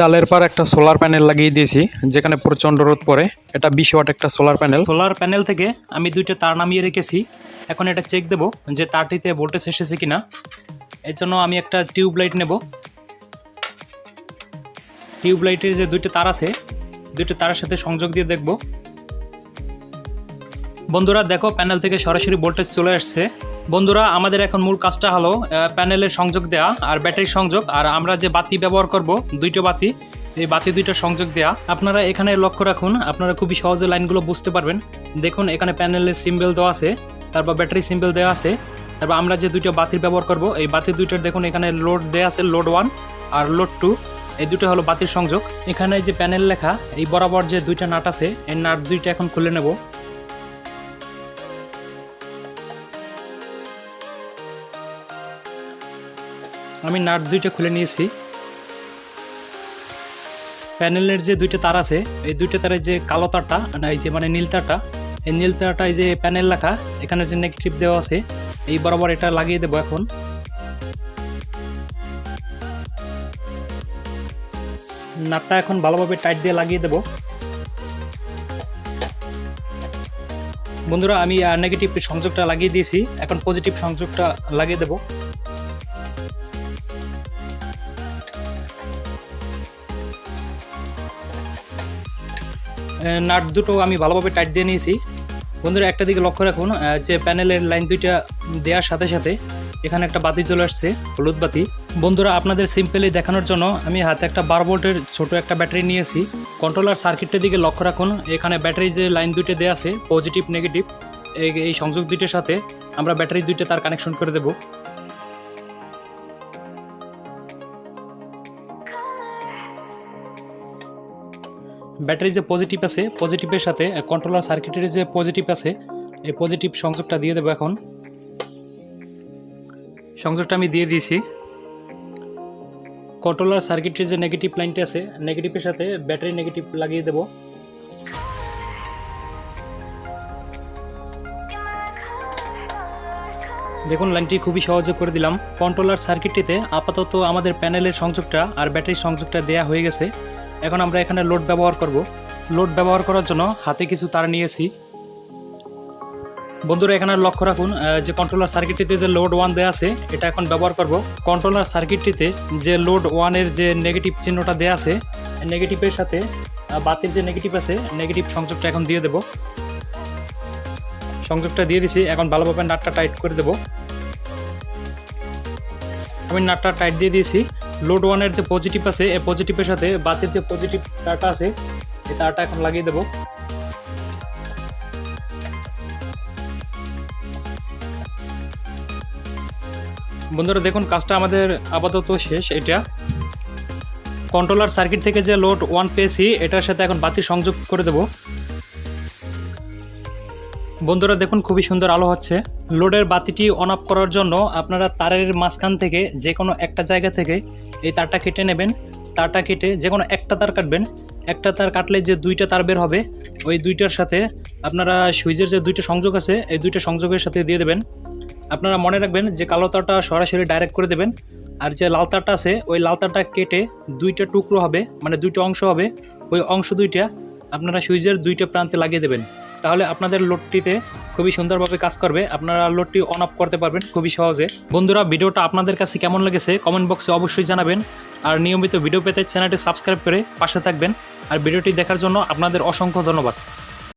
চালের পর একটা সোলার প্যানেল লাগিয়ে দিয়েছি, যেখানে প্রচণ্ড রোদ পরে এটা বিশ ওয়াট একটা সোলার প্যানেল সোলার প্যানেল থেকে আমি দুইটা তার নামিয়ে রেখেছি। এখন এটা চেক দেব যে তারটিতে ভোল্টেজ এসেছে কিনা। এর জন্য আমি একটা টিউব লাইট নেব। টিউব লাইটের যে দুইটা তার আছে, দুইটা তারের সাথে সংযোগ দিয়ে দেখব। বন্ধুরা, দেখো প্যানেল থেকে সরাসরি ভোল্টেজ চলে আসছে। বন্ধুরা, আমাদের এখন মূল কাজটা হলো প্যানেলের সংযোগ দেওয়া আর ব্যাটারি সংযোগ। আর আমরা যে বাতি ব্যবহার করব, দুইটা বাতি, এই বাতি দুইটা সংযোগ দেওয়া আপনারা এখানে লক্ষ্য রাখুন, আপনারা খুবই সহজে লাইনগুলো বুঝতে পারবেন। দেখুন, এখানে প্যানেলের সিম্বল দেওয়া আছে, তারপর ব্যাটারি সিম্বল দেওয়া আছে। তারপর আমরা যে দুইটা বাতির ব্যবহার করব, এই বাতি দুইটার দেখুন, এখানে লোড দেওয়া আছে লোড ওয়ান আর লোড টু এই দুটো হলো বাতির সংযোগ। এখানে যে প্যানেল লেখা, এই বরাবর যে দুইটা নাট আছে, এই নাট দুইটা এখন খুলে নেব। আমি নাট দুইটা খুলে নিয়েছি। প্যানেলের যে দুইটা তার আছে, এই দুইটা তারের যে কালো তারটা এই যে মানে নীল তারটা, এই নীল তারটা এই যে প্যানেল লেখা এখানে যে নেগেটিভ দেওয়া আছে, এই বরাবর এটা লাগিয়ে দেবো এখন। নাটটা এখন ভালোভাবে টাইট দিয়ে লাগিয়ে দেবো। বন্ধুরা, আমি নেগেটিভ সংযোগটা লাগিয়ে দিয়েছি, এখন পজিটিভ সংযোগটা লাগিয়ে দেবো। নাট দুটো আমি ভালোভাবে টাইট দিয়ে নিয়েছি। বন্ধুরা, একটা দিকে লক্ষ্য রাখুন যে প্যানেলের লাইন দুইটা দেওয়ার সাথে সাথে এখানে একটা বাতি চলে আসছে, হলুদ বাতি। বন্ধুরা, আপনাদের সিম্পলি দেখানোর জন্য আমি হাতে একটা বারো ভোল্টের ছোট একটা ব্যাটারি নিয়েছি। কন্ট্রোলার সার্কিটটার দিকে লক্ষ্য রাখুন, এখানে ব্যাটারি যে লাইন দুইটা দেওয়া আছে পজিটিভ নেগেটিভ এই সংযোগ দুইটার সাথে আমরা ব্যাটারি দুইটা তার কানেকশন করে দেবো। ব্যাটারি যে পজিটিভ আছে পজিটিভের সাথে কন্ট্রোলার সার্কিটের যে পজিটিভ আছে, এই পজিটিভ সংযোগটা দিয়ে দেবো এখন। সংযোগটা আমি দিয়ে দিয়েছি। কন্ট্রোলার সার্কিটের যে নেগেটিভ লাইনটা আছে নেগেটিভের সাথে ব্যাটারি নেগেটিভ লাগিয়ে দেবো। দেখুন লাইনটি খুবই সহজে করে দিলাম। কন্ট্রোলার সার্কিটটিতে আপাতত আমাদের প্যানেলের সংযোগটা আর ব্যাটারির সংযোগটা দেয়া হয়ে গেছে। এখন আমরা এখানে লোড ব্যবহার করব। লোড ব্যবহার করার জন্য হাতে কিছু তার নিয়েছি। বন্ধুরা, এখানে লক্ষ্য রাখুন যে কন্ট্রোলার সার্কিটটিতে যে লোড ওয়ান দেওয়া আছে, এটা এখন ব্যবহার করব। কন্ট্রোলার সার্কিটটিতে যে লোড ওয়ানের যে নেগেটিভ চিহ্নটা দেওয়া আছে নেগেটিভের সাথে বাতির যে নেগেটিভ আছে নেগেটিভ সংযোগটা এখন দিয়ে দেব। সংযোগটা দিয়ে দিছি, এখন ভালোভাবে নাটটা টাইট করে দেবো। আমি নাটটা টাইট দিয়ে দিয়েছি। লোড ওয়ানের যে পজিটিভ আছে, এই পজিটিভের সাথে বাতির যে পজিটিভ তারটা আছে, এই তারটা এখন লাগিয়ে দেবো। বন্ধুরা, দেখুন, কাজটা আমাদের আপাতত শেষ এটা। কন্ট্রোলার সার্কিট থেকে যে লোড ওয়ান পেয়েছি, এটার সাথে এখন বাতি সংযোগ করে দেবো। বন্ধুরা দেখুন, খুবই সুন্দর আলো হচ্ছে। লোডের বাতিটি অন অফ করার জন্য আপনারা তারের মাঝখান থেকে যে কোনো একটা জায়গা থেকে এই তারটা কেটে নেবেন। তারটা কেটে যে কোনো একটা তার কাটবেন। একটা তার কাটলে যে দুইটা তার বের হবে, ওই দুইটার সাথে আপনারা সুইচের যে দুইটা সংযোগ আছে, এই দুইটা সংযোগের সাথে দিয়ে দেবেন। আপনারা মনে রাখবেন যে কালো তারটা সরাসরি ডাইরেক্ট করে দেবেন, আর যে লাল তারটা আছে, ওই লাল তারটা কেটে দুইটা টুকরো হবে মানে দুইটা অংশ হবে, ওই অংশ দুইটা আপনারা সুইচের দুইটা প্রান্তে লাগিয়ে দেবেন। তাহলে আপনাদের লোডটিতে খুবই সুন্দরভাবে কাজ করবে। আপনারা লোডটি অন অফ করতে পারবেন খুবই সহজে। বন্ধুরা, ভিডিওটা আপনাদের কাছে কেমন লেগেছে কমেন্ট বক্সে অবশ্যই জানাবেন। আর নিয়মিত ভিডিও পেতে চ্যানেলটি সাবস্ক্রাইব করে পাশে থাকবেন। আর ভিডিওটি দেখার জন্য আপনাদের অসংখ্য ধন্যবাদ।